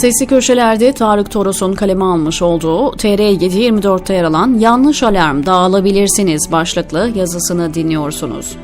Sesli köşelerde Tarık Toros'un kaleme almış olduğu TR724'te yer alan Yanlış Alarm Dağılabilirsiniz başlıklı yazısını dinliyorsunuz.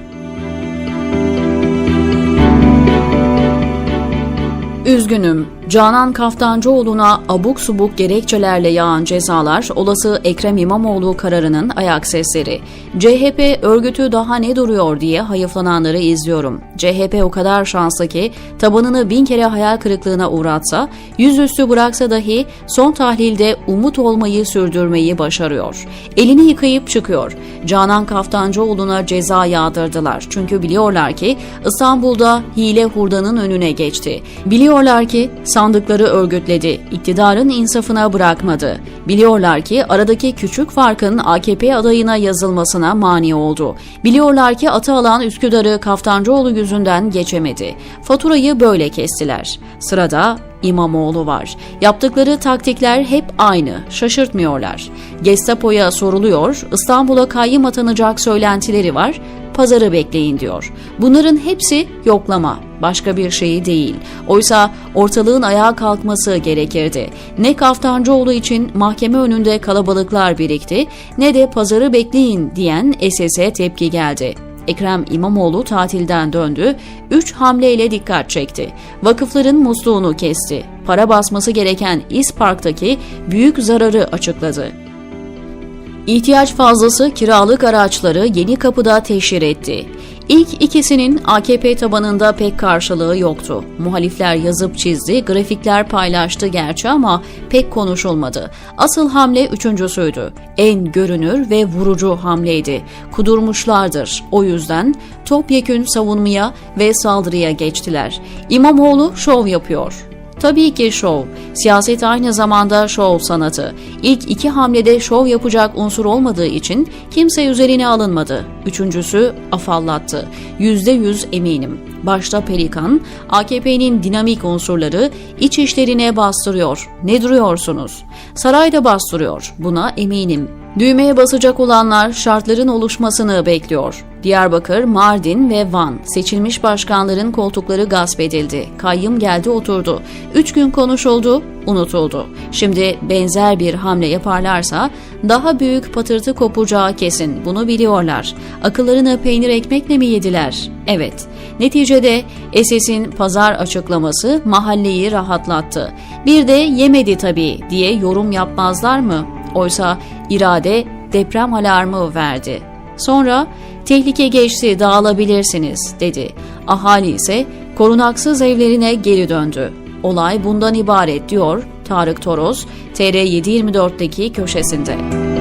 Üzgünüm. Canan Kaftancıoğlu'na abuk subuk gerekçelerle yağan cezalar olası Ekrem İmamoğlu kararının ayak sesleri. CHP örgütü daha ne duruyor diye hayıflananları izliyorum. CHP o kadar şanslı ki tabanını bin kere hayal kırıklığına uğratsa, yüzüstü bıraksa dahi son tahlilde umut olmayı sürdürmeyi başarıyor. Elini yıkayıp çıkıyor. Canan Kaftancıoğlu'na ceza yağdırdılar. Çünkü biliyorlar ki İstanbul'da hile hurdanın önüne geçti. Biliyorlar ki sandıkları örgütledi, iktidarın insafına bırakmadı. Biliyorlar ki aradaki küçük farkın AKP adayına yazılmasına mani oldu. Biliyorlar ki atı alan Üsküdar'ı Kaftancıoğlu yüzünden geçemedi. Faturayı böyle kestiler. Sırada İmamoğlu var. Yaptıkları taktikler hep aynı, şaşırtmıyorlar. Gestapo'ya soruluyor, İstanbul'a kayyım atanacak söylentileri var, pazarı bekleyin diyor. Bunların hepsi yoklama, başka bir şeyi değil. Oysa ortalığın ayağa kalkması gerekirdi. Ne Kaftancıoğlu için mahkeme önünde kalabalıklar birikti, ne de pazarı bekleyin diyen SS'e tepki geldi. Ekrem İmamoğlu tatilden döndü, 3 hamleyle dikkat çekti. Vakıfların musluğunu kesti. Para basması gereken İspark'taki büyük zararı açıkladı. İhtiyaç fazlası kiralık araçları yeni kapıda teşhir etti. İlk ikisinin AKP tabanında pek karşılığı yoktu. Muhalifler yazıp çizdi, grafikler paylaştı gerçi ama pek konuşulmadı. Asıl hamle üçüncüsüydü. En görünür ve vurucu hamleydi. Kudurmuşlardır. O yüzden topyekün savunmaya ve saldırıya geçtiler. İmamoğlu şov yapıyor. Tabii ki şov. Siyaset aynı zamanda şov sanatı. İlk iki hamlede şov yapacak unsur olmadığı için kimse üzerine alınmadı. Üçüncüsü afallattı. Yüzde yüz eminim. Başta Pelikan, AKP'nin dinamik unsurları iç işlerine bastırıyor. Ne duruyorsunuz? Sarayda bastırıyor. Buna eminim. Düğmeye basacak olanlar şartların oluşmasını bekliyor. Diyarbakır, Mardin ve Van seçilmiş başkanların koltukları gasp edildi. Kayyım geldi oturdu. Üç gün konuşuldu, unutuldu. Şimdi benzer bir hamle yaparlarsa daha büyük patırtı kopacağı kesin. Bunu biliyorlar. Akıllarını peynir ekmekle mi yediler? Evet. Neticede SS'in pazar açıklaması mahalleyi rahatlattı. Bir de yemedi tabii diye yorum yapmazlar mı? Oysa irade deprem alarmı verdi. Sonra tehlike geçti dağılabilirsiniz dedi. Ahali ise korunaksız evlerine geri döndü. Olay bundan ibaret diyor Tarık Toros TR724'deki köşesinde.